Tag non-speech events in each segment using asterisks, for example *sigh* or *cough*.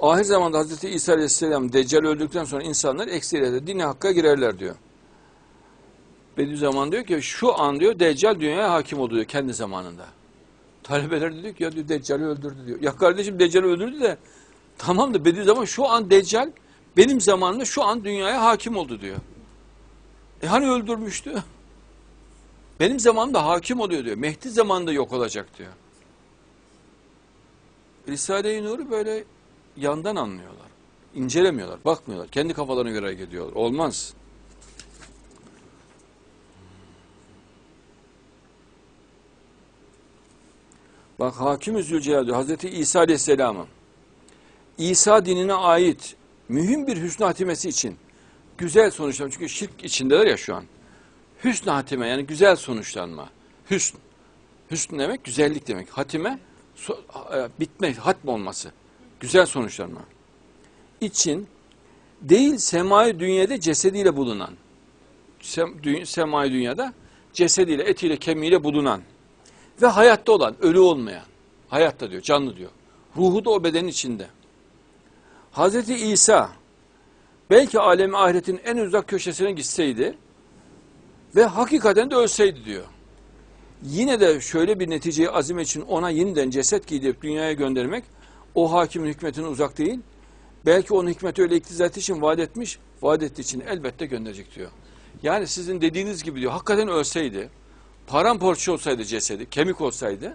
Ahir zamanda Hazreti İsa Aleyhisselam Deccal öldükten sonra insanlar ekseriyete dini hakka girerler diyor. Bediüzzaman diyor ki şu an diyor Deccal dünyaya hakim oldu diyor kendi zamanında. Talebeler de diyor ki ya diyor Deccal'i öldürdü diyor. Ya kardeşim Deccal'i öldürdü de tamam da Bediüzzaman şu an Deccal benim zamanımda şu an dünyaya hakim oldu diyor. E hani öldürmüştü? *laughs* Benim zamanımda hakim oluyor diyor. Mehdi zamanında yok olacak diyor. Risale-i Nur'u böyle yandan anlıyorlar. İncelemiyorlar, bakmıyorlar. Kendi kafalarına göre hareket ediyorlar. Olmaz. Bak Hakim-i Zülcelal Hazreti İsa Aleyhisselam'ın İsa dinine ait mühim bir hüsnü hatimesi için güzel sonuçlanma. Çünkü şirk içindeler ya şu an. Hüsnü hatime yani güzel sonuçlanma. Hüsn. Hüsn demek güzellik demek. Hatime so, e, bitme, hatm olması. Güzel sonuçlanma. İçin değil semai dünyada cesediyle bulunan sem, dü, semai dünyada cesediyle, etiyle, kemiğiyle bulunan ve hayatta olan, ölü olmayan. Hayatta diyor, canlı diyor. Ruhu da o bedenin içinde. Hazreti İsa belki alemi ahiretin en uzak köşesine gitseydi ve hakikaten de ölseydi diyor. Yine de şöyle bir neticeyi azim için ona yeniden ceset giydirip dünyaya göndermek o hakimin hükmetine uzak değil. Belki onun hikmeti öyle iktizat için vaat etmiş, vaat ettiği için elbette gönderecek diyor. Yani sizin dediğiniz gibi diyor, hakikaten ölseydi, paramparça olsaydı cesedi, kemik olsaydı,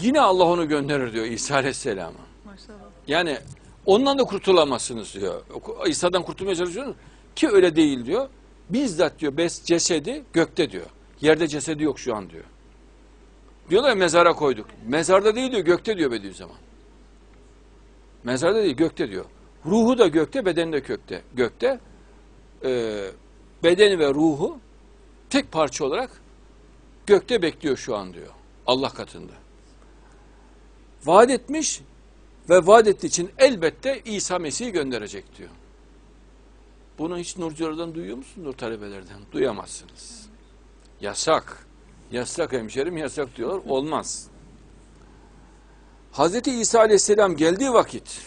yine Allah onu gönderir diyor İsa Aleyhisselam'a. Maşallah. Yani ondan da kurtulamazsınız diyor. İsa'dan kurtulmaya çalışıyorsunuz ki öyle değil diyor. Bizzat diyor bes cesedi gökte diyor. Yerde cesedi yok şu an diyor. Diyorlar ya mezara koyduk. Mezarda değil diyor gökte diyor Bediüzzaman. Mezarda değil gökte diyor. Ruhu da gökte bedeni de gökte. Gökte e, bedeni ve ruhu tek parça olarak gökte bekliyor şu an diyor. Allah katında. Vaat etmiş ve vaat ettiği için elbette İsa Mesih'i gönderecek diyor. Bunu hiç Nurculardan duyuyor musun Nur talebelerden? Duyamazsınız. Yasak. Yasak hemşerim yasak diyorlar. Olmaz. Hazreti İsa Aleyhisselam geldiği vakit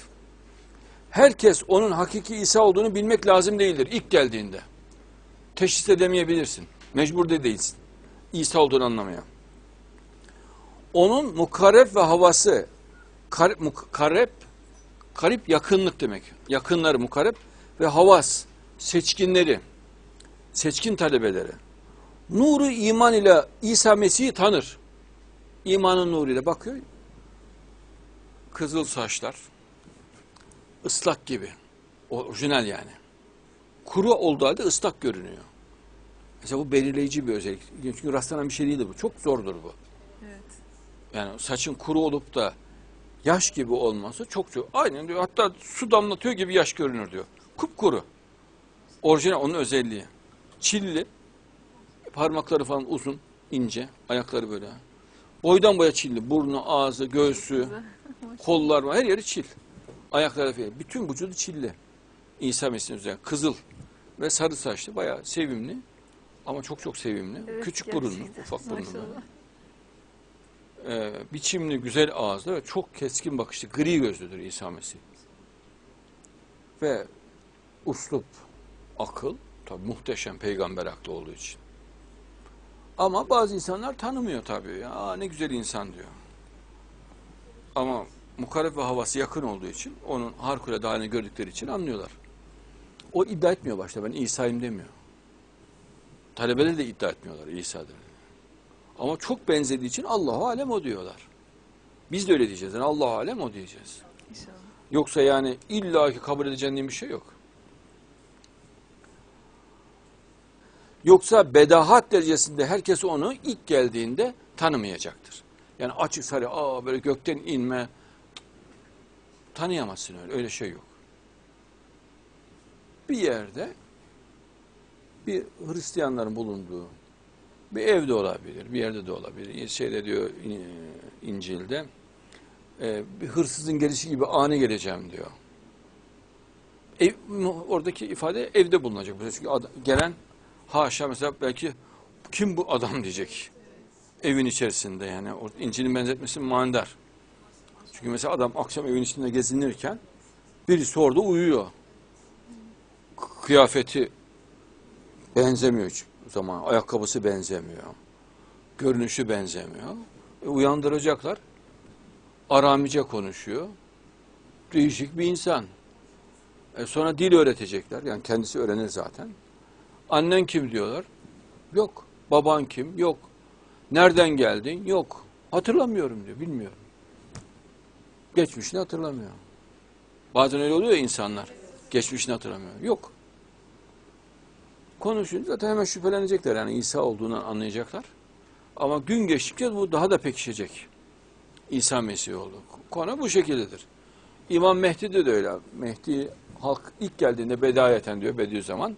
herkes onun hakiki İsa olduğunu bilmek lazım değildir ilk geldiğinde. Teşhis edemeyebilirsin. Mecbur da değilsin. İsa olduğunu anlamaya. Onun mukarreb ve havası karip, mukarreb, karip yakınlık demek. Yakınları mukarreb ve havas, seçkinleri, seçkin talebeleri. Nuru iman ile İsa Mesih'i tanır. İmanın nuruyla bakıyor. Kızıl saçlar, ıslak gibi. Orijinal yani. Kuru olduğu halde ıslak görünüyor. Mesela bu belirleyici bir özellik. Çünkü rastlanan bir şey değil bu. Çok zordur bu. Evet. Yani saçın kuru olup da yaş gibi olması çok çok. Aynen diyor. Hatta su damlatıyor gibi yaş görünür diyor. Kupkuru. Orijinal onun özelliği. Çilli. Parmakları falan uzun, ince. Ayakları böyle. Boydan boya çilli. Burnu, ağzı, göğsü, *laughs* kollar var. Her yeri çil. Ayakları falan. Bütün vücudu çilli. İsa Mesih'in üzerine. Kızıl ve sarı saçlı. Bayağı sevimli. Ama çok çok sevimli. Evet, Küçük burunlu, gerçekten. ufak burunlu. Maşallah. Ee, biçimli, güzel ağızlı ve çok keskin bakışlı, gri gözlüdür İsa Mesih. Ve uslup, akıl, tabi muhteşem peygamber aklı olduğu için. Ama bazı insanlar tanımıyor tabii. Ya, Aa, ne güzel insan diyor. Ama mukarreb ve havası yakın olduğu için, onun harikulade halini gördükleri için anlıyorlar. O iddia etmiyor başta, ben İsa'yım demiyor. Talebeler de iddia etmiyorlar İsa'dır. Ama çok benzediği için Allahu alem o diyorlar. Biz de öyle diyeceğiz. Yani Allahu alem o diyeceğiz. İnşallah. Yoksa yani illaki kabul edeceğin diye bir şey yok. Yoksa bedahat derecesinde herkes onu ilk geldiğinde tanımayacaktır. Yani açık sarı, aa böyle gökten inme tanıyamazsın öyle. Öyle şey yok. Bir yerde bir Hristiyanların bulunduğu bir evde olabilir, bir yerde de olabilir. Şeyde diyor İncil'de e, bir hırsızın gelişi gibi ani geleceğim diyor. Ev, oradaki ifade evde bulunacak. Çünkü gelen haşa mesela belki kim bu adam diyecek. Evin içerisinde yani. O İncil'in benzetmesi manidar. Çünkü mesela adam akşam evin içinde gezinirken birisi orada uyuyor. Kıyafeti benzemiyor hiç zaman. Ayakkabısı benzemiyor. Görünüşü benzemiyor. E, uyandıracaklar. Aramice konuşuyor. Değişik bir insan. E, sonra dil öğretecekler. Yani kendisi öğrenir zaten. Annen kim diyorlar. Yok. Baban kim? Yok. Nereden geldin? Yok. Hatırlamıyorum diyor. Bilmiyorum. Geçmişini hatırlamıyor. Bazen öyle oluyor ya insanlar. Geçmişini hatırlamıyor. Yok. Konuşunca zaten hemen şüphelenecekler. Yani İsa olduğunu anlayacaklar. Ama gün geçtikçe bu daha da pekişecek. İsa Mesih oldu. Konu bu şekildedir. İmam Mehdi'de de öyle. Mehdi halk ilk geldiğinde bedayeten diyor Bediüzzaman.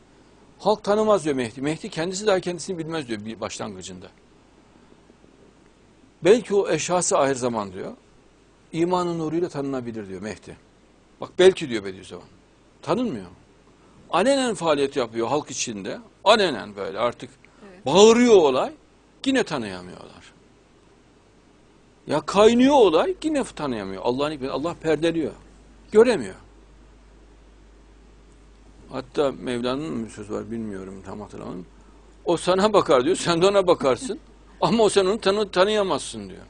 Halk tanımaz diyor Mehdi. Mehdi kendisi daha kendisini bilmez diyor bir başlangıcında. Belki o eşhası ahir zaman diyor. İmanın nuruyla tanınabilir diyor Mehdi. Bak belki diyor Bediüzzaman. Tanınmıyor. Alenen faaliyet yapıyor halk içinde. Alenen böyle artık Evet. bağırıyor olay. Yine tanıyamıyorlar. Ya kaynıyor olay yine tanıyamıyor. Allah'ın. Allah perdeliyor. Göremiyor. Hatta Mevlana'nın bir söz var bilmiyorum tam hatırlamıyorum. O sana bakar diyor. Sen de ona bakarsın. *laughs* Ama o sen onu tanı, tanıyamazsın diyor.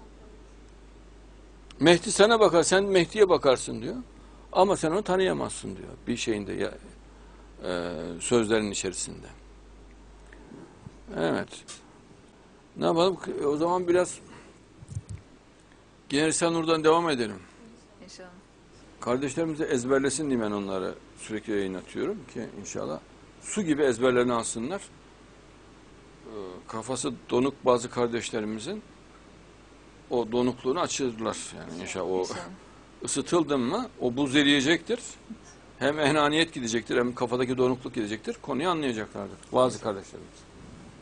Mehdi sana bakar. Sen Mehdi'ye bakarsın diyor. Ama sen onu tanıyamazsın diyor. Bir şeyinde ya, e, sözlerin içerisinde. Evet. Ne yapalım? O zaman biraz Genel Risale-i Nur'dan devam edelim. İnşallah. Kardeşlerimize ezberlesin diye ben onları sürekli yayınlatıyorum ki inşallah su gibi ezberlerini alsınlar. Ee, Kafası donuk bazı kardeşlerimizin o donukluğunu açırlar yani inşallah o *laughs* ısıtıldın mı o buz eriyecektir. Hem enaniyet gidecektir hem kafadaki donukluk gidecektir. Konuyu anlayacaklardır bazı kardeşlerimiz.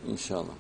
İnşallah.